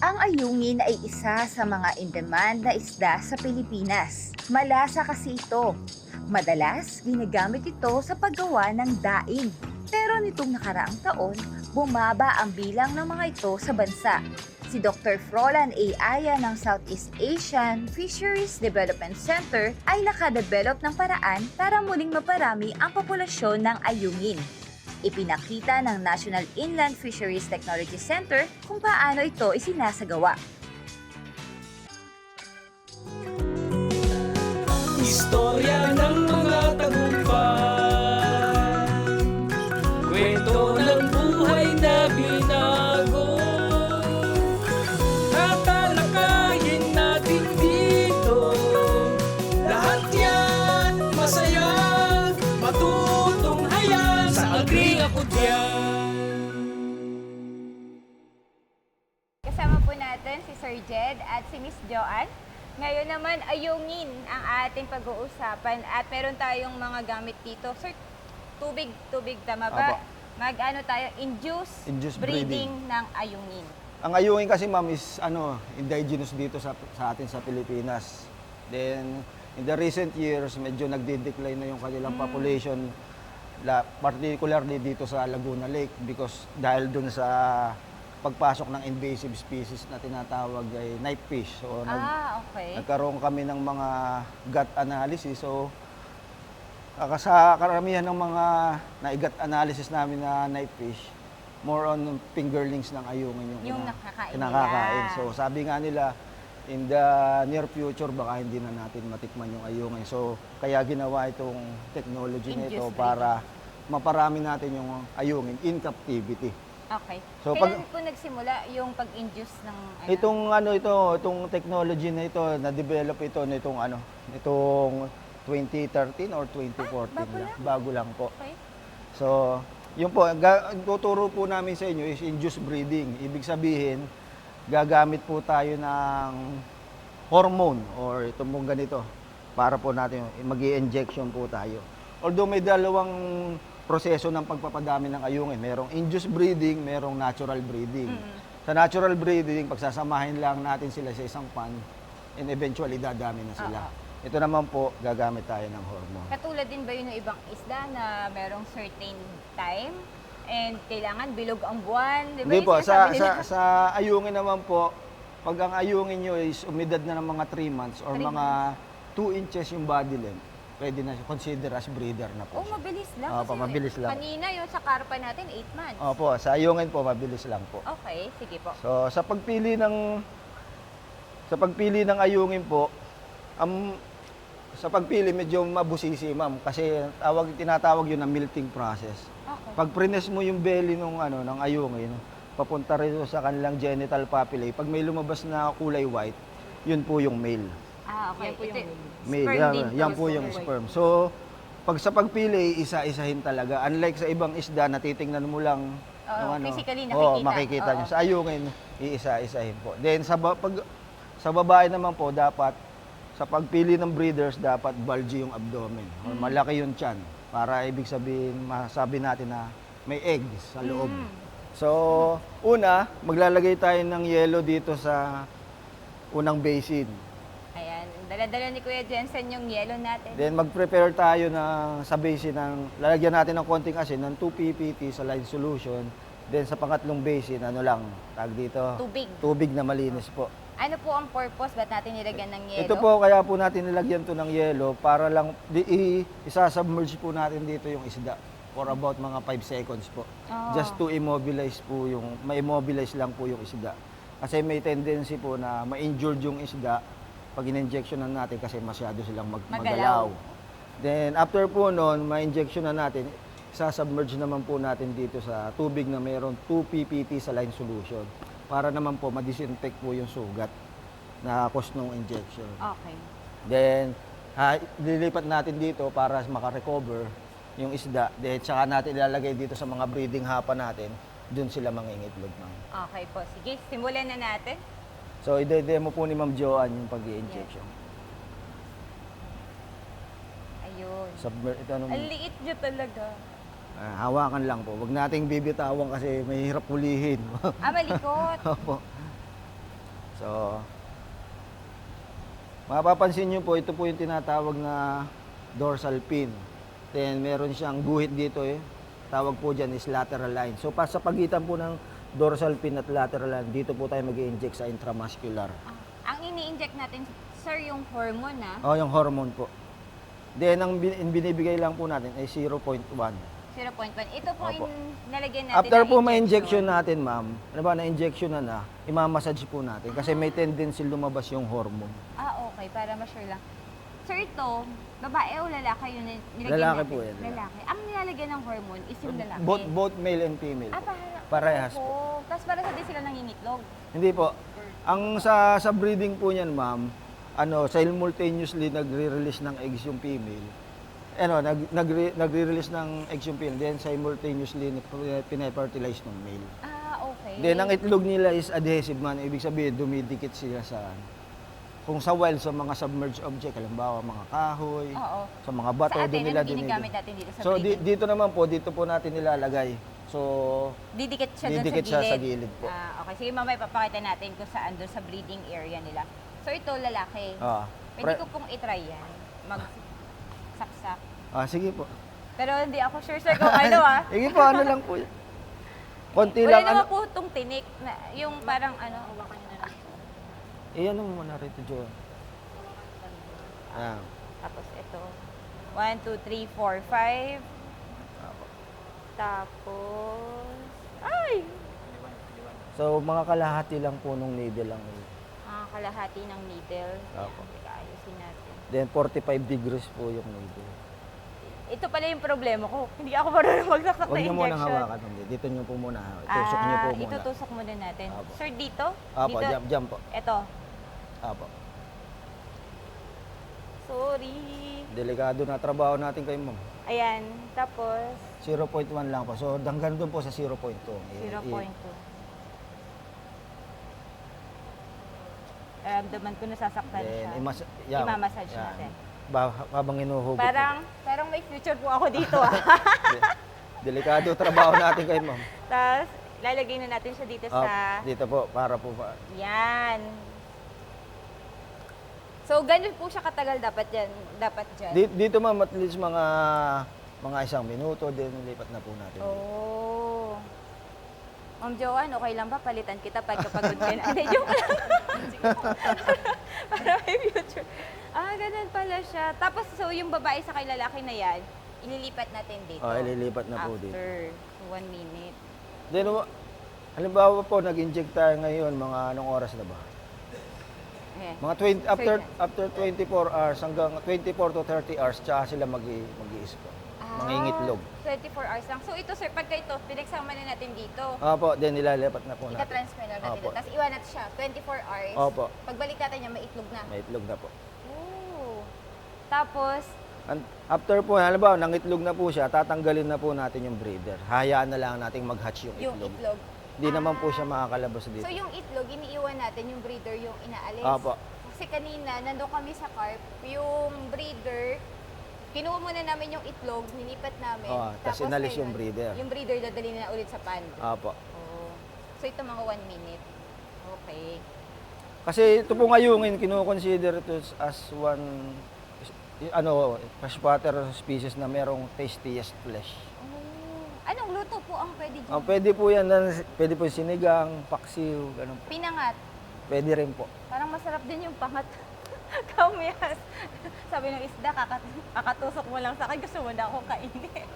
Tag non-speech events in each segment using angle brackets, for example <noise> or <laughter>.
Ang ayungin ay isa sa mga in-demand na isda sa Pilipinas. Malasa kasi ito. Madalas, ginagamit ito sa paggawa ng daing. Pero nitong nakaraang taon, bumaba ang bilang ng mga ito sa bansa. Si Dr. Frolan A. Aya ng Southeast Asian Fisheries Development Center ay nakadevelop ng paraan para muling maparami ang populasyon ng ayungin. Ipinakita ng National Inland Fisheries Technology Center kung paano ito isinasagawa. Istorya ng mga tagumpay ako diyan Kasama po natin si Sir Jed at si Miss Joanne. Ngayon naman ayungin ang ating pag-uusapan at meron tayong mga gamit dito. Sir, tubig, tubig tama ba? Apo. Mag-ano tayo, induce, Induce breeding, breeding. ng ayungin. Ang ayungin kasi ma'am is ano, indigenous dito sa, sa atin sa Pilipinas. Then in the recent years medyo nagde-decline na yung kanilang population la, particularly dito sa Laguna Lake because dahil dun sa pagpasok ng invasive species na tinatawag ay night fish. So nag, Ah, okay. nagkaroon kami ng mga gut analysis. So sa karamihan ng mga naigat analysis namin na night fish, more on fingerlings ng ayungin yung, Yung kina- nakakain. So sabi nga nila, in the near future, baka hindi na natin matikman yung ayungin. So kaya ginawa itong technology na ito para maparami natin yung ayungin in captivity. Okay. So, Kailan pag- po nagsimula yung pag-induce ng ano? Itong ano ito, itong technology na ito, na-develop ito nitong ano, nitong 2013 or 2014 bago lang. lang? Bago lang po. Okay. So, yun po, tuturo po namin sa inyo is induced breeding. Ibig sabihin, gagamit po tayo ng hormone or ito mong ganito para po natin mag injection po tayo. Although may dalawang proseso ng pagpapadami ng ayungin. Merong induced breeding, merong natural breeding. Sa natural breeding, pagsasamahin lang natin sila sa isang pan and eventually dadami na sila. Ito naman po, gagamit tayo ng hormone. Katulad din ba yun ng ibang isda na merong certain time and kailangan bilog ang buwan? Di ba Hindi yung po, sa, sinasabi sa, sa ayungin naman po, pag ang ayungin nyo is umidad na ng mga 3 months or Three mga 2 inches yung body length, pwede na siya consider as breeder na po. Oh, siya. mabilis lang. Opo, kasi mabilis lang. Kanina yung sa karpa natin, 8 months. Opo, sa ayungin po, mabilis lang po. Okay, sige po. So, sa pagpili ng sa pagpili ng ayungin po, am sa pagpili medyo mabusisi, ma'am, kasi tawag tinatawag 'yun na milting process. Pag prines mo yung belly nung ano ng ayungin, papunta rin sa kanilang genital papillae. Pag may lumabas na kulay white, 'yun po yung male. Ah, okay. Yan po yung Male, sperm yan, din yan po yung sperm. So, pag sa pagpili, isa-isahin talaga. Unlike sa ibang isda na titingnan mo lang Oo, yung physically Oo, nakikita. makikita Oo. nyo. Sa ayungin, iisa-isahin po. Then sa ba- pag sa babae naman po dapat sa pagpili ng breeders dapat bulgy yung abdomen or Mm. malaki yung tiyan para ibig sabihin masabi natin na may eggs sa loob. Mm. So, una, maglalagay tayo ng yellow dito sa unang basin. Ayan, dala-dala ni Kuya Jensen yung yellow natin. Then mag-prepare tayo ng sa basin ng lalagyan natin ng konting asin ng 2 ppt saline solution. Then sa pangatlong basin, ano lang, tag dito. Tubig. Tubig na malinis po. Ano po ang purpose? Ba't natin nilagyan ng yellow? Ito po, kaya po natin nilagyan to ng yelo para lang di, i, isasubmerge po natin dito yung isda for about mga 5 seconds po. Ah. Just to immobilize po yung, ma-immobilize lang po yung isda. Kasi may tendency po na ma-injured yung isda pag in-injectionan natin kasi masyado silang mag, Magalaw. magalaw. Then after po noon, ma-injection na natin, sasubmerge naman po natin dito sa tubig na mayroon 2 ppt saline solution para naman po ma-disinfect po yung sugat na cause ng injection. Okay. Then, ha, lilipat natin dito para makarecover yung isda. Then, tsaka natin ilalagay dito sa mga breeding hapa natin. Doon sila mangingitlog, ma'am. Okay po. Sige, simulan na natin. So, ide-demo po ni Ma'am Joanne yung pag injection Ayun. Submer, ito ano, Ang liit nyo talaga. Ah, hawakan lang po. Huwag nating bibitawan kasi mahirap pulihin. <laughs> Ah, malikot. <laughs> Opo. Mapapansin nyo po, ito po yung tinatawag na dorsal pin. Then, meron siyang guhit dito eh. Tawag po dyan is lateral line. So, pa sa pagitan po ng dorsal pin at lateral line, dito po tayo mag inject sa intramuscular. Ang ini-inject natin, sir, yung hormone ah. O, yung hormone po. Then, ang bin- binibigay lang po natin ay 0.1. 0.1. Ito po Opo. yung nalagyan natin After ng po ma-injection natin, ma'am, ano ba, na-injection na na, imamassage po natin kasi may tendency lumabas yung hormone. Ah, okay. Para ma-sure lang. Sir, ito, babae o lalaki nil- nilagyan Lalaki natin? po yan, lalaki. Lalaki. Ang nilalagyan ng hormone is yung lalaki. Both, both male and female. Ah, po. para, Parehas po. po. Tapos para sa di sila nangingitlog. Hindi po. Ang sa sa breeding po niyan, ma'am, ano, simultaneously nagre-release ng eggs yung female. Ano, nag nagre, nagre-release ng eggs yung female, then simultaneously pinafertilize ng male. Ah, okay. Then ang itlog nila is adhesive man, ibig sabihin dumidikit sila sa kung sa wild sa mga submerged object, halimbawa mga kahoy, Oo. sa mga bato, sa atin, doon nila ano ginagamit natin dito sa So di, breeding? dito naman po, dito po natin nilalagay. So Didikit siya doon Didikit sa siya gilid. sa gilid po. Ah, okay. Sige, mamaya papakita natin kung saan doon sa breeding area nila. So, ito, lalaki. ah, Pwede pre- ko pong itry yan. Mag-saksak. Ah, sige po. Pero hindi ako sure, sir, kung ano ah. <laughs> Sige po, ano lang po. yan. Konti Wala lang, naman ano. po itong tinik. Na, yung parang ano. Eh, ano mo muna rito, Jo. Ah, Tapos ito. 1, 2, 3, 4, 5. Tapos... Ay! So, mga kalahati lang po nung needle lang. yun. Ah, kalahati ng needle. Opo. Teka, ayusin natin. Then, 45 degrees po yung needle. Ito pala yung problema ko. Hindi ako marunong magsaksak Huwag na niyo injection. munang hawakan. Hindi. Dito niyo po muna. Itusok niyo po Ah, muna. Itutusok muna natin. Opo. Sir, dito? Apo, dito? jump, jump po. Ito. Apo. Sorry. Delikado na trabaho natin kayo, ma'am. Ayan. Tapos, 0.1 lang po. So, hanggang doon po sa 0.2. I- 0.2. i- Ramdaman ko nasasaktan Then, siya. imas- yan. Imamassage Yan. natin. Ba, habang inuhugot. Parang, parang may future po ako dito ah. <laughs> De- Delikado trabaho natin kayo, ma'am. Tapos, lalagay na natin siya dito Ah, sa... dito po, para po pa. Yan. So, ganun po siya katagal dapat yan. Dapat dyan. Dito, dito ma'am, at least mga mga isang minuto, din lipat na po natin. Oh. Ma'am Joanne, okay lang ba? Palitan kita pagkapagod ka na. <laughs> Hindi, joke lang. <laughs> Para may future. Ah, ganun pala siya. Tapos, so yung babae sa kay lalaki na yan, ililipat natin dito. Oh, ililipat na po dito. After one minute. Then, wa- halimbawa po, nag-inject tayo ngayon, mga anong oras na ba? Ayan. Mga 20, after, after 24 hours, hanggang 24 to 30 hours, tsaka sila mag. Mangingitlog. Ah, 24 hours lang. So ito sir, pagka ito, pinagsama na natin dito. Opo, then nilalipat na po natin. Ika-transfer na natin Opo. dito. Tapos iwan natin siya, 24 hours. Opo, Pagbalik natin niya, may itlog na. may itlog na po. Tapos, And after po, halimbawa, nangitlog na po siya, tatanggalin na po natin yung breeder. Hayaan na lang nating mag-hatch yung yung itlog. itlog. Hindi naman po Ah. siya makakalabas dito. So yung itlog, iniiwan natin, yung breeder yung inaalis. Opo. Kasi kanina, nandun kami sa carp, yung breeder, kinuha muna namin yung itlog, nilipat namin. Oo, tas inalis yung ngayon, breeder. Yung breeder, dadali na ulit sa pond. Opo. Oh. So ito mga one minute. Okay. Kasi ito po ngayungin, kinukonsider ito as one ano, freshwater species na merong tastiest flesh. Oh. Anong luto po ang pwede dyan? Ah, pwede po yan, na- pwede po sinigang, paksiw, ganun po. Pinangat. Pwede rin po. Parang masarap din yung pangat. <laughs> Kamyas. Sabi ng isda, kakat kakatusok mo lang sa akin, gusto mo na akong kainin.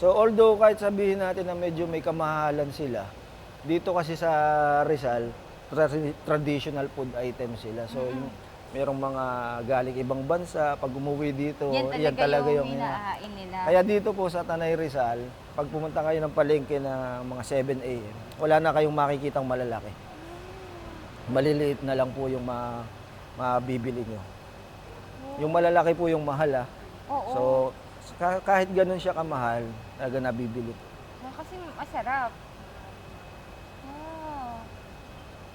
So although kahit sabihin natin na medyo may kamahalan sila, dito kasi sa Rizal, tra- traditional food item sila. So yung merong mga galing ibang bansa, pag umuwi dito, yan talaga, yan talaga yung, yung, nila. Kaya dito po sa Tanay Rizal, pag pumunta kayo ng palengke na mga 7 a.m., wala na kayong makikitang malalaki. Maliliit na lang po yung ma mabibili nyo. Yung malalaki po yung mahal ah. Oo. So, ka- kahit ganun siya kamahal, talaga nabibili. Ah, kasi masarap. Oh.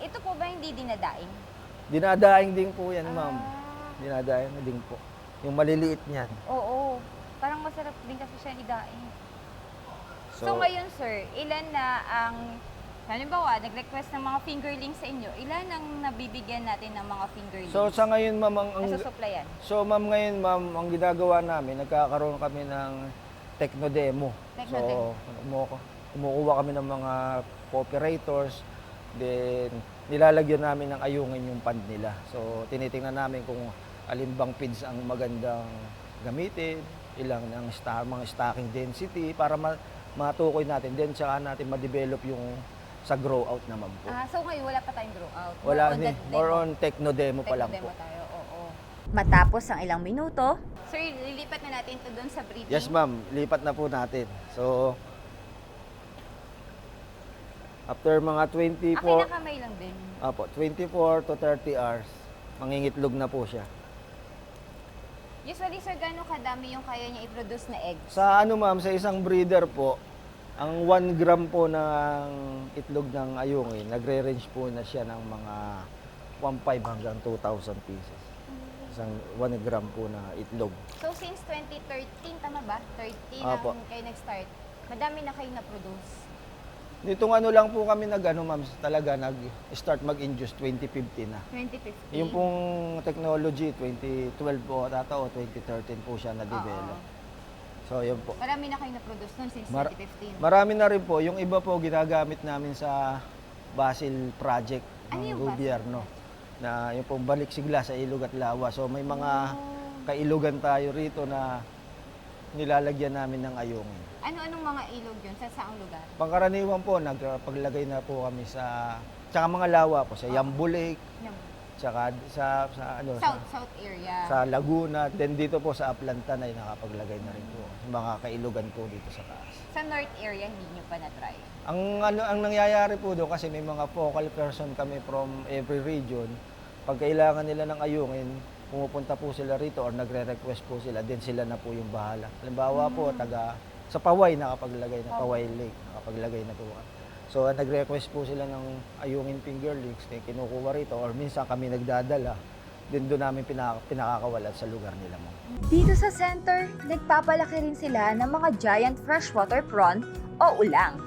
Ito po ba hindi dinadaing? Dinadaing din po yan, ma'am. Ah, Dinadaing na din po. Yung maliliit niyan. oo. Parang masarap din kasi siya idaing. So, So, ngayon sir, ilan na ang Halimbawa, nag-request ng mga fingerlings sa inyo, ilan ang nabibigyan natin ng mga fingerlings? So sa ngayon ma'am, ang, ang Nasusuplayan. So ma'am ngayon ma'am, ang ginagawa namin, nagkakaroon kami ng techno demo. Techno so demo. kumu- kumukuha kami ng mga operators, then nilalagyan namin ng ayungin yung pand nila. So tinitingnan namin kung alin bang feeds ang magandang gamitin, ilang ng sta- mga stacking density para ma- matukoy natin. Then tsaka natin ma-develop yung sa grow out naman po. Ah, so ngayon wala pa tayong grow out. Wala on ni, more on techno demo pa Techno lang demo po. tayo, oo. Matapos ang ilang minuto, Sir, lilipat na natin to doon sa breeding. Yes, ma'am. Lipat na po natin. So, after mga Ah, 24, kinakamay lang din. apo, 24 to 30 hours, mangingitlog na po siya. Usually, sir, gano'ng kadami yung kaya niya i-produce na egg? Sa ano ma'am, sa isang breeder po, ang 1 gram po ng itlog ng ayungin, nagre-range po na siya ng mga 1.5 hanggang 2,000 pieces. Isang 1 gram po na itlog. So, since 2013, tama ba? 13 Apo. ang kayo nag-start. Madami na kayo na-produce. Nitong ano lang po kami nag ano ma'am, talaga nag-start mag-induce 2015 na. 2015. Yung pong technology, 2012 po ata o 2013 po siya na-develop. Oo. So, yun po. Marami na kayo na-produce noon since Mar- 2015. Marami na rin po. Yung iba po, ginagamit namin sa Basil Project Ano ng gobyerno. Na yung pong balik sigla sa ilog at lawa. So, may mga Oh. kailugan tayo rito na nilalagyan namin ng ayungin. Ano-anong mga ilog yun? Sa saang lugar? Pangkaraniwan po, nagpaglagay na po kami sa, tsaka mga lawa po, sa Yambo Lake, Yung tsaka sa, sa ano, sa, South, South area. sa Laguna, then dito po sa Aplantan ay nakapaglagay na rin po. Yung mga kailugan po dito sa taas. Sa North area, hindi nyo pa na-try. Ang ano ang nangyayari po doon kasi may mga focal person kami from every region. Pag kailangan nila ng ayungin, pumupunta po sila rito or nagre-request po sila, then sila na po yung bahala. Halimbawa po, taga sa Paway nakapaglagay na Paway Lake, nakapaglagay na po. So nagre-request po sila ng ayungin fingerlings, then kinukuha rito or minsan kami nagdadala, din doon namin pinaka, pinakakawalan sa lugar nila mo. dito sa center, nagpapalaki rin sila ng mga giant freshwater prawn o ulang.